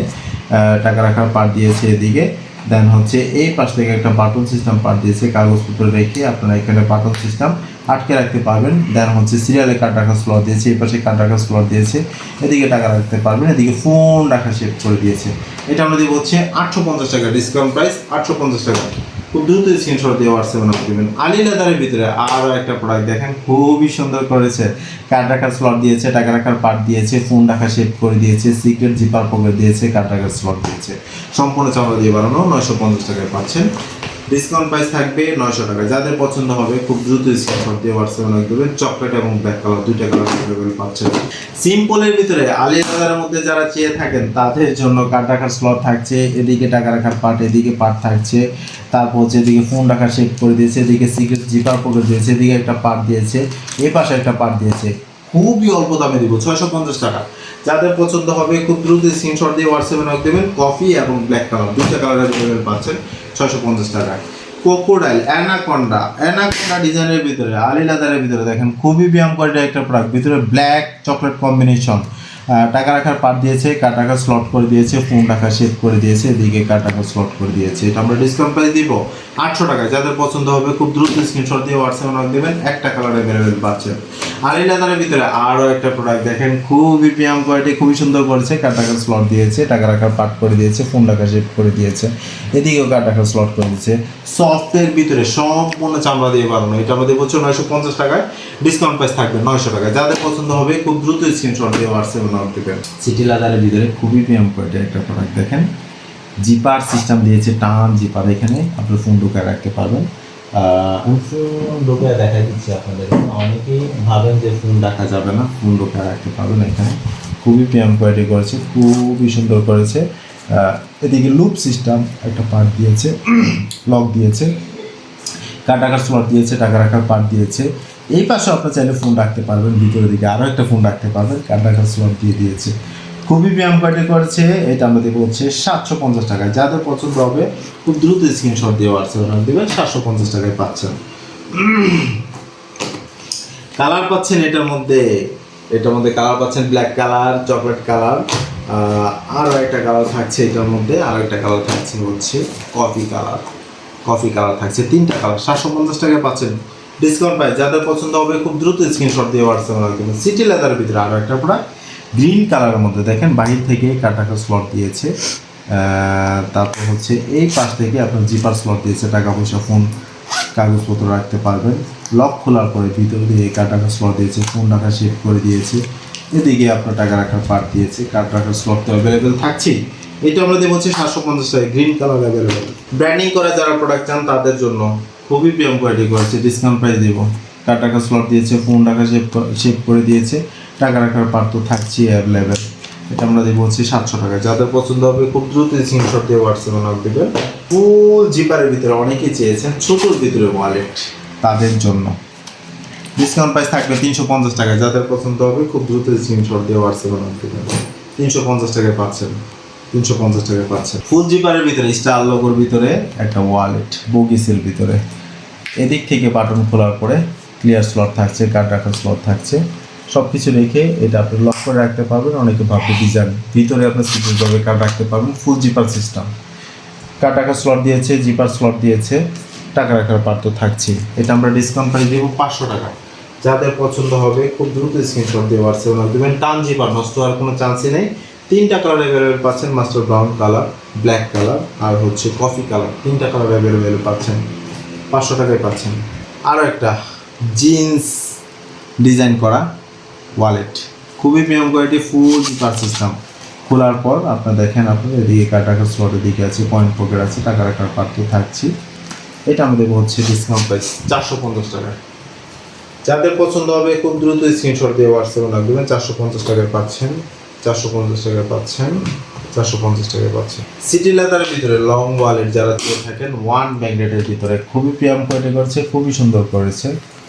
S2: টাকা রাখার পার দিয়েছে এদিকে। দেন হচ্ছে এই পাশ থেকে একটা বাটন সিস্টেম পার্ট দিয়েছে, কাগজপত্র রেখে আপনারা এখানে বাটন সিস্টেম আটকে রাখতে পারবেন। দেন হচ্ছে সিরিয়ালে কার্ড রাখার স্লট দিয়েছে এই পাশে কার্ড রাখার স্লট দিয়েছে, এদিকে টাকা রাখতে পারবেন, এদিকে ফোন রাখা সেট করে দিয়েছে। এটা আমরা দিব হচ্ছে আটশো পঞ্চাশ টাকা ডিসকাউন্ট প্রাইস আটশো পঞ্চাশ টাকা। খুব দ্রুত স্ক্রিনশট দিয়ে হোয়াটসঅ্যাপে নাম দিবেন। আলি লেদারের ভিতরে আরও একটা প্রোডাক্ট দেখেন, খুবই সুন্দর করেছে। কার্ড রাখার স্লট দিয়েছে, টাকা রাখার পার্ট দিয়েছে ফোন রাখা শেপ করে দিয়েছে সিক্রেট জিপার পকেট দিয়েছে কার্ড রাখার স্লট দিয়েছে। সম্পূর্ণ চামড়া দিয়ে বানানো, নয়শো পঞ্চাশ টাকায় পাচ্ছেন। ডিসকাউন্ট প্রাইস থাকবে নয়শো টাকা। যাদের পছন্দ হবে, খুব দ্রুত স্ক্রিনশট দিয়ে হোয়াটসঅ্যাপে নাম দেবেন চকলেট এবং ব্ল্যাক কালার দুইটা কালার অ্যাভেলেবেল পাচ্ছেন। সিম্পলের ভিতরে আলি দাদার মধ্যে যারা চেয়ে থাকেন, তাদের জন্য কার্ড রাখার স্লট থাকছে, এদিকে টাকা রাখার পার্ট এদিকে পার্ট থাকছে। তারপর হচ্ছে এদিকে ফোন রাখার শেপ করে দিয়েছে, এদিকে সিক্রেট জিপার পকেট দিয়েছে, এদিকে একটা পার্ট দিয়েছে এ পাশে একটা পার্ট দিয়েছে। খুবই অল্প দামে দিব, ছয়শো পঞ্চাশ টাকা। যাদের পছন্দ হবে, খুব দ্রুত স্ক্রিনশট দিয়ে হোয়াটসঅ্যাপে নক দেবেন। কফি এবং ব্ল্যাক কালার দুইটা কালার অ্যাভেলেবেল পাচ্ছেন। ছয়শো পঞ্চাশ টাকা। কোকোডাইল অ্যানাকন্ডা অ্যানাকন্ডা ডিজাইনের ভিতরে, আলিলাদারের ভিতরে দেখেন, খুবই ব্যায়াম কোয়ালিটির একটা প্রোডাক্ট ভিতরে ব্ল্যাক চকলেট কম্বিনেশন টাকা রাখার পার্ট দিয়েছে কাট রাখার স্লট করে দিয়েছে ফোন টাকা শেপ করে দিয়েছে, এদিকে কাট রাখার স্লট করে দিয়েছে। এটা আমরা ডিসকাউন্ট প্রাইস দিব। আটশো টাকায় যাদের পছন্দ হবে খুব দ্রুত স্ক্রিনশট দিয়ে হোয়াটসঅ্যাপে নক দেবেন, একটা কালার অ্যাভেলেবেল পাচ্ছেন আলি লাদারের ভিতরে আরও একটা প্রোডাক্ট দেখেন, খুবই প্রিয়াম কোয়ালিটি খুবই সুন্দর করেছে কাট রাখার স্লট দিয়েছে, টাকা রাখার পার্ট করে দিয়েছে ফোন টাকা শেপ করে দিয়েছে, এদিকেও কাট রাখার স্লট করে দিয়েছে। সফটের ভিতরে সম্পূর্ণ চামড়া দিয়ে বানানো, এটা আমাদের বলছে নয়শো পঞ্চাশ টাকায়। ডিসকাউন্ট প্রাইস থাকবে নয়শো টাকা যাদের পছন্দ হবে খুব দ্রুত স্ক্রিনশট দিয়ে হোয়াটসঅ্যাপে নক দেবেন সিটি লাদারের ভিতরে খুবই প্রিয়াম কোয়ালিটির একটা প্রোডাক্ট দেখেন। জিপার সিস্টেম দিয়েছে, টান জিপার এখানে, আপনি ফোন ঢুকায় রাখতে পারবেন। ফোন ঢুকায় দেখা দিচ্ছি আপনাদের। অনেকেই ভাবেন যে ফোন রাখা যাবে না ফোন ঢুকায় রাখতে পারবেন এখানে। খুবই প্রিয়াম কোয়ালিটি করেছে, খুবই সুন্দর করেছে। এদিকে লুপ সিস্টেম একটা পার্ট দিয়েছে লক দিয়েছে। রাখার স্লট দিয়েছে, টাকা রাখার পার্ট দিয়েছে। এই পাশে আপনার চাইলে ফোন রাখতে পারবেন ভিতরের দিকে আরও একটা ফোন রাখতে পারবেন। কার্ড স্লট দিয়ে দিয়েছে। খুবই ব্যায়াম কার্ডে করেছে, এটা আমরা দেবো হচ্ছে সাতশো পঞ্চাশ টাকা যাদের পছন্দ হবে, খুব দ্রুত স্ক্রিনশট দিয়ে হোয়াটসঅ্যাপে দেবেন, সাতশো পঞ্চাশ টাকায় পাচ্ছেন। কালার পাচ্ছেন এটার মধ্যে এটার মধ্যে কালার পাচ্ছেন ব্ল্যাক কালার চকলেট কালার আরও একটা কালার থাকছে এটার মধ্যে, আর একটা কালার থাকছে হচ্ছে কফি কালার কফি কালার থাকছে, তিনটা কালার সাতশো পঞ্চাশ টাকায় পাচ্ছেন। ডিসকাউন্ট পায়। যাদের পছন্দ হবে, খুব দ্রুত স্ক্রিনশট দিয়ে হোয়াটসঅ্যাপে রাখবেন। সিটি লেদারের ভিতরে আরও একটা প্রোডাক্ট গ্রিন কালারের মধ্যে। দেখেন, বাহির থেকে কাটাকা স্লট দিয়েছে। তারপর হচ্ছে এই পাশ থেকে আপনার জিপার স্লট দিয়েছে। টাকা পয়সা ফোন কাগজপত্র রাখতে পারবেন। লক খোলার পরে ভিতর দিয়ে কার্ড রাখার স্লট দিয়েছে। ফোন রাখা সেভ করে দিয়েছে। এদিকে আপনার টাকা রাখার পার দিয়েছে। কার্ড রাখার স্লট তো অ্যাভেলেবেল থাকছেই। এটা আমরা দেবো হচ্ছে সাতশো পঞ্চাশ টাকা গ্রিন কালার অ্যাভেলেবেল ব্র্যান্ডিং করে যারা প্রোডাক্ট চান, তাদের জন্য খুবই প্রিয়ম কোয়ালিটি করেছে ডিসকাউন্ট প্রাইস দেবো। কার্ড টাকা স্লট দিয়েছে ফোন টাকা সেভ করে দিয়েছে। টাকা রাখার পার্ট তো থাকছেই অ্যাভেলেবেল এটা আমরা দেবো হচ্ছে সাতশো টাকা। যাদের পছন্দ হবে খুব দ্রুত স্ক্রিনশট দিয়ে হোয়াটসঅ্যাপে নক দেবেন। ফুল জিপারের ভিতরে অনেকেই চেয়েছেন ছোটোর ভিতরে ওয়ালেট তাদের জন্য। ডিসকাউন্ট প্রাইস থাকবে তিনশো পঞ্চাশ টাকা যাদের পছন্দ হবে খুব দ্রুত স্ক্রিনশট দিয়ে হোয়াটসঅ্যাপে নক দেবেন। তিনশো পঞ্চাশ টাকায় পাচ্ছেন। তিনশো পঞ্চাশ টাকায় পাচ্ছেন ফুল জিপারের ভিতরে স্টার লোগোর ভিতরে একটা ওয়ালেট বগিসের ভিতরে। এদিক থেকে বাটন খোলার পরে ক্লিয়ার স্লট থাকছে কার্ড রাখার স্লট থাকছে। সব কিছু রেখে এটা আপনি লক করে রাখতে পারবেন, অনেকে ভাববে ডিজাইন ভিতরে আপনি সিকিউরভাবে কার্ড রাখতে পারবেন ফুল জিপার সিস্টেম কার্ড রাখার স্লট দিয়েছে জিপার স্লট দিয়েছে, টাকা রাখার তো থাকছে এটা আমরা ডিসকাউন্ট প্রাইস দেবো পাঁচশো টাকা। যাদের পছন্দ হবে, খুব দ্রুত স্ক্রিনশট দিয়ে হোয়াটসঅ্যাপে দেবেন টান জিপার নষ্ট হওয়ার কোনো চান্সই নেই। তিনটা কালার অ্যাভেলেবেল পাচ্ছেন master brown colour black colour আর হচ্ছে কফি কালার তিনটা কালার অ্যাভেলেবেল পাচ্ছেন, পাঁচশো টাকায় পাচ্ছেন। আরও একটা জিন্স ডিজাইন করা ওয়ালেট খুবই premium quality full zipper system খোলার পর আপনার দেখেন আপনার এদিকে রাখার স্লটের দিকে আছে পয়েন্ট পকেট আছে, টাকা রাখার পাত্র থাকছে। এটা আমাদের হচ্ছে ডিসকাউন্ট প্রাইস চারশো পঞ্চাশ টাকা যাদের পছন্দ হবে খুব দ্রুত স্ক্রিনশট দিয়ে হোয়াটসঅ্যাপে লাগবেন চারশো পঞ্চাশ টাকায় পাচ্ছেন। চারশো পঞ্চাশ টাকায় পাচ্ছেন, চারশো পঞ্চাশ টাকায় পাচ্ছেন। সিটি লেদারের ভিতরে লং ওয়ালেট যারা চেয়ে থাকেন ওয়ান ম্যাগনেটের ভিতরে খুবই প্রিয়াম কোয়ালিটি করেছে, খুবই সুন্দর করেছে।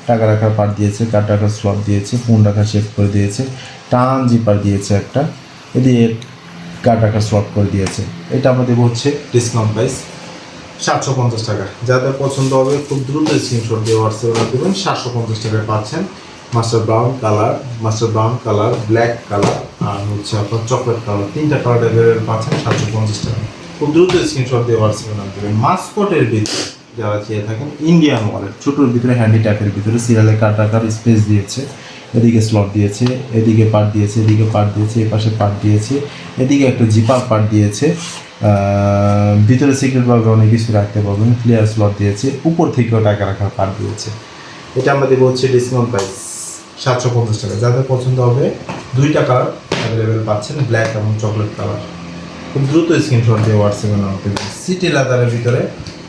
S2: টাকা রাখার পার দিয়েছে কার্ড রাখার স্লট দিয়েছে ফোন রাখার সেভ করে দিয়েছে, টান জিপার দিয়েছে একটা, এদিকে কার্ড রাখার স্লট করে দিয়েছে। এটা আমরা দেবো হচ্ছে ডিসকাউন্ট প্রাইস সাতশো পঞ্চাশ টাকা। যাদের পছন্দ হবে, খুব দ্রুত স্ক্রিনশট দিয়ে হোয়াটসঅ্যাপে দেবেন, সাতশো পঞ্চাশ টাকায় পাচ্ছেন। Master brown colour, master brown colour, black colour, আর হচ্ছে আপনার চকলেট কালার। তিনটা কালার অ্যাভেলেবেল পাচ্ছেন, সাতশো পঞ্চাশ টাকা। খুব দ্রুত স্ক্রিনশট দিয়ে হোয়াটসঅ্যাপে নাম দেবেন। মাস্কটের ভিতরে যারা চেয়ে থাকেন ইন্ডিয়ান ওয়ালেট ছোটোর ভিতরে হ্যান্ডি ট্যাপের ভিতরে সিরিয়ালে কাট রাখার স্পেস দিয়েছে, এদিকে স্লট দিয়েছে, এদিকে পার্ট দিয়েছে, এদিকে পার্ট দিয়েছে এপাশে পার্ট দিয়েছে, এদিকে একটা জিপার পার্ট দিয়েছে। ভিতরে সিক্রেটভাবে অনেক কিছু রাখতে পারবেন ক্লিয়ার স্লট দিয়েছে, উপর থেকেও টাকা রাখার পার্ট দিয়েছে। এটা আমাদের হচ্ছে ডিসকাউন্ট প্রাইস সাতশো পঞ্চাশ টাকা। যাদের পছন্দ হবে দুই টাকার অ্যাভেলেবেল পাচ্ছেন ব্ল্যাক এবং চকলেট কালার খুব দ্রুত স্ক্রিনশট দিয়ে হোয়াটসঅ্যাপে নাম দেবেন সিটি লাদারের ভিতরে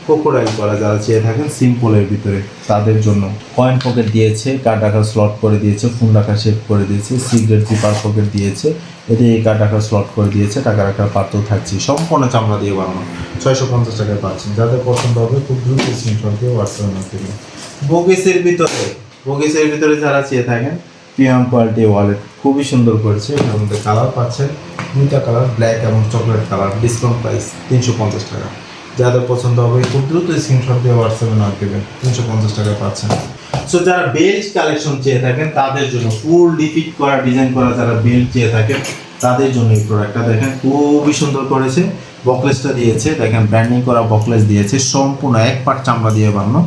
S2: কোকোডাইল করা যারা চেয়ে থাকেন সিম্পলের ভিতরে তাদের জন্য। কয়েন পকেট দিয়েছে কার্ড রাখার স্লট করে দিয়েছে ফোন রাখার সেভ করে দিয়েছে সিগারেট জিপার পকেট দিয়েছে। এতে এই কার্ড রাখার স্লট করে দিয়েছে টাকা রাখার পাত্র থাকছে। সম্পূর্ণ চামড়া দিয়ে বানানো। ছয়শো পঞ্চাশ টাকায় পাচ্ছেন। যাদের পছন্দ হবে, খুব দ্রুত স্ক্রিনশট দিয়ে হোয়াটসঅ্যাপে নাম বগিসের ভিতরে বগিসের ভিতরে যারা চেয়ে থাকেন প্রিমিয়াম কোয়ালিটি ওয়ালেট খুবই সুন্দর করেছে। এটার মধ্যে কালার পাচ্ছেন, দুইটা কালার, ব্ল্যাক এবং চকলেট কালার ডিসকাউন্ট প্রাইস তিনশো পঞ্চাশ টাকা। যাদের পছন্দ হবে, খুব দ্রুত স্ক্রিনশট দিয়ে হোয়াটসঅ্যাপে নক দেবেন, তিনশো পঞ্চাশ টাকা পাচ্ছেন। সো যারা বেল্ট কালেকশন চেয়ে থাকেন, তাদের জন্য ফুল ডিফিট করা ডিজাইন করা যারা বেল্ট চেয়ে থাকেন, তাদের জন্য এই প্রোডাক্টটা দেখেন, খুবই সুন্দর করেছে। বকলেসটা দিয়েছে, দেখেন ব্র্যান্ডিং করা বকলেস দিয়েছে, সম্পূর্ণ এক পাট চামড়া দিয়ে বানানো।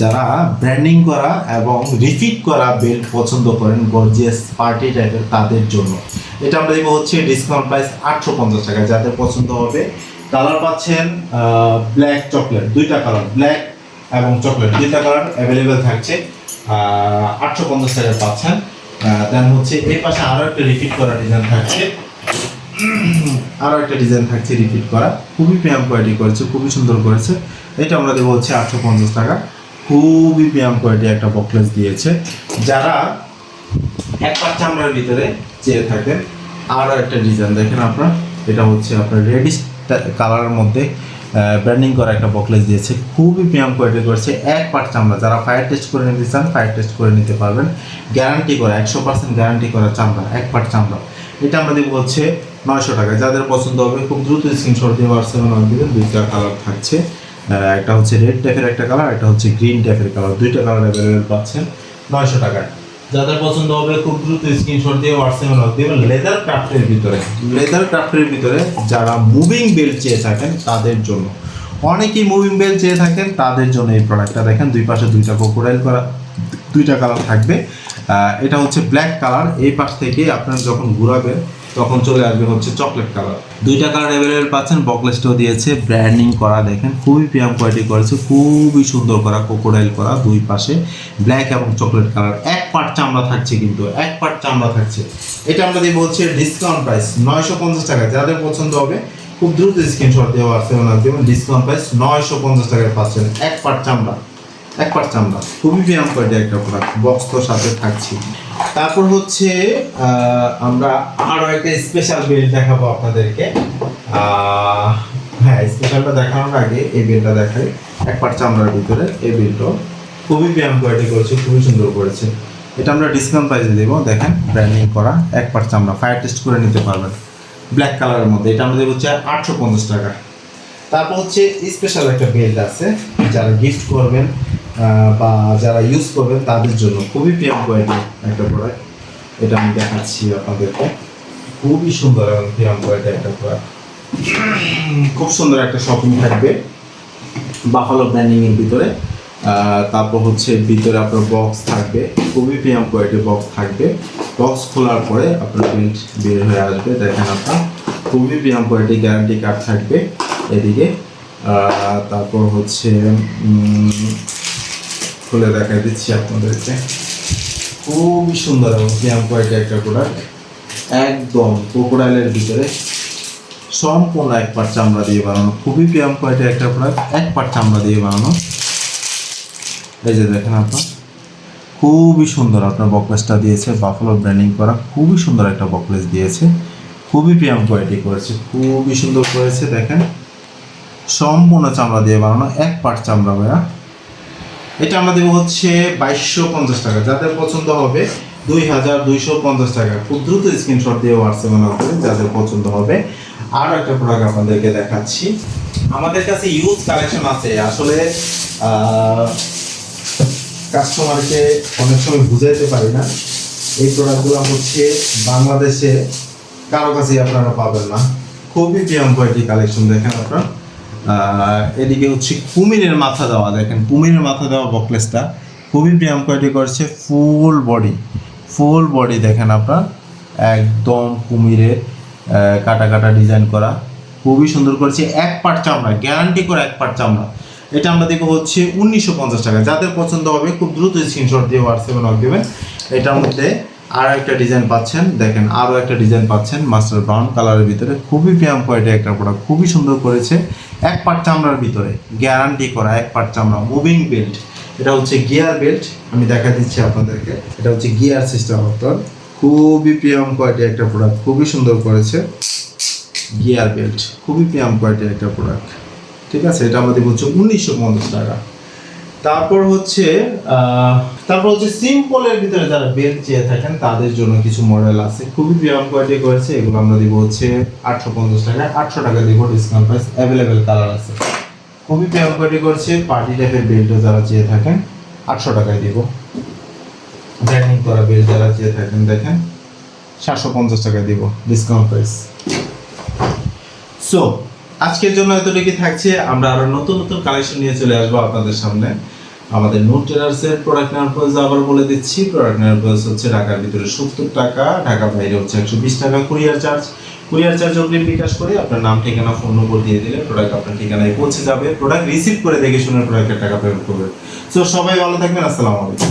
S2: যারা ব্র্যান্ডিং করা এবং রিফিট করা বেল্ট পছন্দ করেন গর্জিয়াস পার্টি টাইপের তাদের জন্য। এটা আমরা দেবো হচ্ছে ডিসকাউন্ট প্রাইস আটশো পঞ্চাশ টাকা। যাদের পছন্দ হবে কালার পাচ্ছেন ব্ল্যাক চকলেট দুইটা কালার ব্ল্যাক এবং চকলেট দুইটা কালার অ্যাভেলেবেল থাকছে আটশো পঞ্চাশ টাকায় পাচ্ছেন। দেন হচ্ছে এই পাশে আরও একটা রিপিট করা ডিজাইন থাকছে। আরও একটা ডিজাইন থাকছে রিপিট করা। খুবই প্রিয়াম কোয়ালিটি করেছে, খুবই সুন্দর করেছে। এটা আমরা দেবো হচ্ছে আটশো পঞ্চাশ টাকা। খুবই প্রিয়াম কোয়ালিটি একটা বকলেস দিয়েছে। যারা এক পাট চামড়ার ভিতরে চেয়ে থাকেন আরও একটা ডিজাইন দেখেন আপনার। এটা হচ্ছে আপনার রেডিশ কালারের মধ্যে ব্র্যান্ডিং করা একটা বকলেস দিয়েছে। খুবই প্রিয়াম কোয়ালিটি করেছে, এক পাট চামড়া। যারা ফায়ার টেস্ট করে নিতে চান ফায়ার টেস্ট করে নিতে পারবেন। গ্যারান্টি করা, একশো পার্সেন্ট গ্যারান্টি করা চামড়া, এক পাট চামড়া। এটা আমরা দেবো হচ্ছে নয়শো টাকায় যাদের পছন্দ হবে, খুব দ্রুত স্ক্রিনশট দিয়ে হোয়াটসঅ্যাপে নক দেবেন। দুইটা কালার থাকছে। একটা হচ্ছে রেড টাইপের একটা কালার একটা হচ্ছে গ্রিন টাইপের কালার দুইটা কালার অ্যাভেলেবেল পাচ্ছেন নয়শো টাকায়। যাদের পছন্দ হবে, খুব দ্রুত স্ক্রিনশট দিয়ে হোয়াটসঅ্যাপে নক দেবেন। লেদার ক্রাফটের ভিতরে। লেদার ক্রাফটের ভিতরে যারা মুভিং বেল্ট চেয়ে থাকেন, তাদের জন্য। অনেকেই মুভিং বেল্ট চেয়ে থাকেন, তাদের জন্য এই প্রোডাক্টটা দেখেন। দুই পাশে দুইটা কোকোডাইল করা, দুইটা কালার থাকবে। এটা হচ্ছে ব্ল্যাক কালার এই পাশ থেকে আপনার যখন ঘুরাবেন তখন চলে আসবে হচ্ছে চকলেট কালার। দুইটা কালার অ্যাভেলেবেল পাচ্ছেন, বকলেসটাও দিয়েছে ব্র্যান্ডিং করা দেখেন, খুবই প্রিয়াম কোয়ালিটি করেছে, খুবই সুন্দর করা কোকোডাইল করা, দুই পাশে ব্ল্যাক এবং চকলেট কালার এক পার্ট চামড়া থাকছে কিন্তু, এক পার্ট চামড়া থাকছে। এটা আমরা দিয়ে বলছি ডিসকাউন্ট প্রাইস নয়শো পঞ্চাশ টাকা। যাদের পছন্দ হবে, খুব দ্রুত স্ক্রিনশট দেওয়া আছে ওনার দেবেন ডিসকাউন্ট প্রাইস নয়শো পঞ্চাশ টাকায় পাচ্ছেন, এক পার্ট চামড়া। এক চামড়া। খুবই প্রিয়াম কোয়ালিটি একটা প্রোডাক্ট বক্স তো সাথে থাকছি। তারপর হচ্ছে আমরা আরও একটা স্পেশাল বেল্ট দেখাবো আপনাদেরকে। হ্যাঁ স্পেশালটা দেখানোর আগে এই বেলটা দেখাই। এক চামড়ার ভিতরে এই বেলটাও খুবই ব্যায়াম কোয়ালিটি করেছে, খুবই সুন্দর করেছে। এটা আমরা ডিসকাউন্ট প্রাইসে দেবো, দেখেন ব্র্যান্ডিং করা, এক চামড়া। ফায়ার টেস্ট করে নিতে পারবেন। ব্ল্যাক কালারের মধ্যে। এটা আমরা দেবো হচ্ছে আটশো পঞ্চাশ টাকা। তারপর হচ্ছে স্পেশাল একটা বেল্ট আছে। যারা গিফট করবেন বা যারা ইউজ করবেন তাদের জন্য। খুবই প্রিয়াম কোয়ালিটি একটা প্রোডাক্ট এটা আমি দেখাচ্ছি আপনাদেরকে। খুবই সুন্দর এবং প্রিয়াম কোয়ালিটি একটা প্রোডাক্ট খুব সুন্দর একটা শপিং থাকবে। বাফালো ব্র্যান্ডিং এর ভিতরে। তারপর হচ্ছে ভিতরে আপনার বক্স থাকবে। খুবই প্রিয়াম কোয়ালিটির বক্স থাকবে। বক্স খোলার পরে আপনার প্রিন্ট বের হয়ে আসবে। দেখেন আপনার। খুবই প্রিয়াম কোয়ালিটি গ্যারান্টি কার্ড থাকবে। এদিকে। তারপর হচ্ছে খুলে দেখা দিচ্ছি আপনাদেরকে। খুবই সুন্দর এবং প্রিয়াম কোয়ালিটি একটা প্রোডাক্ট একদম ক্রোকোডাইলের ভিতরে সম্পূর্ণ এক পাট চামড়া দিয়ে বানানো। খুবই প্রিয়াম কোয়ালিটি একটা প্রোডাক্ট এক পাট চামড়া দিয়ে বানানো। এই যে দেখেন আপনার, খুবই সুন্দর আপনার বকলেসটা দিয়েছে। বাফালো ব্র্যান্ডিং করা খুবই সুন্দর একটা বকলেস দিয়েছে। খুবই প্রিয়াম কোয়ালিটি করেছে, খুবই সুন্দর করেছে, দেখেন। সম্পূর্ণ চামড়া দিয়ে বানানো, এক পাট চামড়া ভাইয়া। এটা আমরা দেবো হচ্ছে বাইশশো পঞ্চাশ টাকা। যাদের পছন্দ হবে দুই হাজার দুইশো পঞ্চাশ টাকা। খুব দ্রুত স্ক্রিনশট দিয়ে হোয়াটসঅ্যাপে নক করে যাদের পছন্দ হবে। আরও একটা প্রোডাক্ট আপনাদেরকে দেখাচ্ছি। আমাদের কাছে ইউজ কালেকশন আছে। আসলে কাস্টমারকে অনেক সময় বুঝাইতে পারি না। এই প্রোডাক্টগুলো হচ্ছে বাংলাদেশে কারও কাছেই আপনারা পাবেন না। খুবই প্রিয়াম কোয়ালিটি কালেকশন দেখেন আপনারা। এদিকে হচ্ছে কুমিরের মাথা দেওয়া, দেখেন, কুমিরের মাথা দেওয়া বকলেসটা খুবই প্রিয়াম কোয়ালিটি করছে ফুল বডি ফুল বডি দেখেন আপনার, একদম কুমিরের কাটা কাটা ডিজাইন করা, খুবই সুন্দর করেছে, এক পাট চামড়া গ্যারান্টি করে এক পাট চামড়া। এটা আমরা দেখব হচ্ছে উনিশশো পঞ্চাশ টাকা, যাদের পছন্দ হবে খুব দ্রুত স্ক্রিনশট দিয়ে হোয়াটসঅ্যাপে নক দেবেন, এটার মধ্যে আরও একটা ডিজাইন পাচ্ছেন। দেখেন আরও একটা ডিজাইন পাচ্ছেন মাস্টার ব্রাউন কালারের ভিতরে। খুবই প্রিয়াম কোয়ালিটি একটা প্রোডাক্ট খুবই সুন্দর করেছে। এক পাট চামড়ার ভিতরে গ্যারান্টি করা এক পাট চামড়া মুভিং বেল্ট এটা হচ্ছে গিয়ার বেল্ট আমি দেখা দিচ্ছি আপনাদেরকে। এটা হচ্ছে গিয়ার সিস্টেম আপনার। খুবই প্রিয়াম কোয়ালিটি একটা প্রোডাক্ট খুবই সুন্দর করেছে। গিয়ার বেল্ট খুবই প্রিয়াম কোয়ালিটির একটা প্রোডাক্ট ঠিক আছে? এটা আমাদের বলছে উনিশশো পঞ্চাশ টাকা। তারপর হচ্ছে তারপর হচ্ছে সিম্পলের ভিতরে যারা বেল্ট চেয়ে থাকেন, তাদের জন্য কিছু মডেল আছে। খুবই প্রিয়াম কোয়ালিটি করেছে। এগুলো আমরা দিব হচ্ছে আটশো পঞ্চাশ টাকা। আটশো টাকা দিব ডিসকাউন্ট প্রাইস অ্যাভেলেবেল কালার আছে। খুবই প্রিয়াম কোয়ালিটি করছে। পার্টি টাইপের বেল্টও যারা চেয়ে থাকেন, আটশো টাকায় দিব। ব্র্যান্ডিং করা বেল্ট যারা চেয়ে থাকেন, দেখেন, সাতশো পঞ্চাশ টাকা দিব ডিসকাউন্ট প্রাইস সো আজকের জন্য এতটুকু থাকছে। আমরা আরও নতুন নতুন কালেকশন নিয়ে চলে আসব আপনাদের সামনে। আমাদের নোট টেলার্সের প্রোডাক্ট নেওয়ার প্রাইস আবার বলে দিচ্ছি। প্রোডাক্ট নেওয়ার প্রাইস হচ্ছে ঢাকার ভিতরে সত্তর টাকা, ঢাকা বাইরে হচ্ছে একশো বিশ টাকা কুরিয়ার চার্জ কুরিয়ার চার্জ অগ্রিম বিকাশ করে আপনার নাম, ঠিকানা ফোন নম্বর দিয়ে দিলে প্রোডাক্ট আপনার ঠিকানায় পৌঁছে যাবে। প্রোডাক্ট রিসিভ করে দেখে শুনে প্রোডাক্টের টাকা পেমেন্ট করবে। সো সবাই ভালো থাকবেন, আসসালামু আলাইকুম।